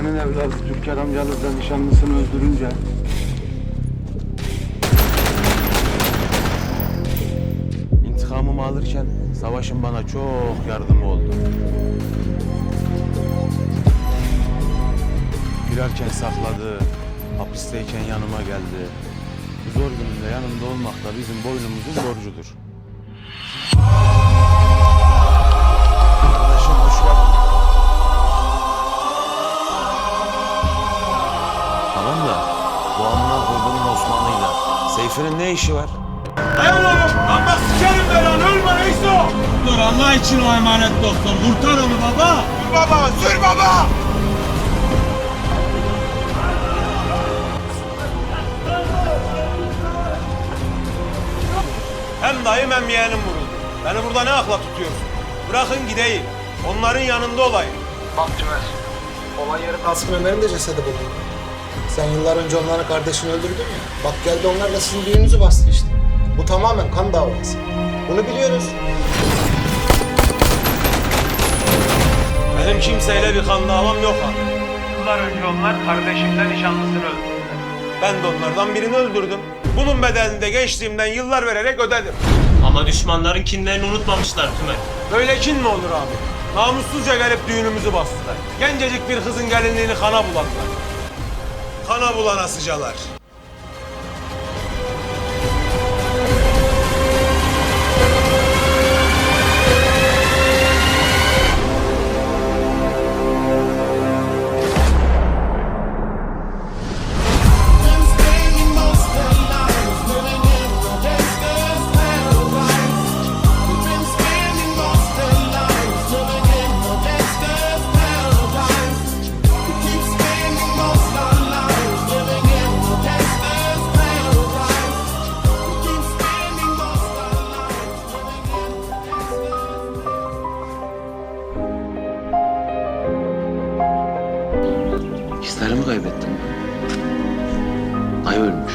Kahvenin evladı Türker amcalı da nişanlısını öldürünce İntikamımı alırken savaşın bana çok yardımı oldu. Girerken sakladı, hapisteyken yanıma geldi. Zor günümde yanımda olmak da bizim boynumuzun borcudur. Seyfi'nin ne işi var? Dayan oğlum. Bak sikerim ben lan. Ölme neyse o. Dur Allah için o emanet doktor. Kurtar onu baba. Sür baba. Sür baba. Hem dayım hem yeğenim vuruldu. Beni burada ne akla tutuyorsun? Bırakın gideyim. Onların yanında olayım. Bak Tümer. Olay yerinde Asım Ömer'in de cesedi bulundu. Sen yıllar önce onların kardeşini öldürdün ya. Bak geldi onlarla sizin düğününüzü bastı işte. Bu tamamen kan davası. Bunu biliyoruz. Benim kimseyle bir kan davam yok abi. Yıllar önce onlar kardeşimden nişanlısını öldürdüler. Ben de onlardan birini öldürdüm. Bunun bedelini de geçtiğimden yıllar vererek ödedim. Ama düşmanların kinlerini unutmamışlar Tümer. Böyle kin mi olur abi? Namussuzca gelip düğünümüzü bastılar. Gencecik bir kızın gelinliğini kana buladılar. Kana bulana sıcalar. Hislerimi kaybettim. Dayı ölmüş.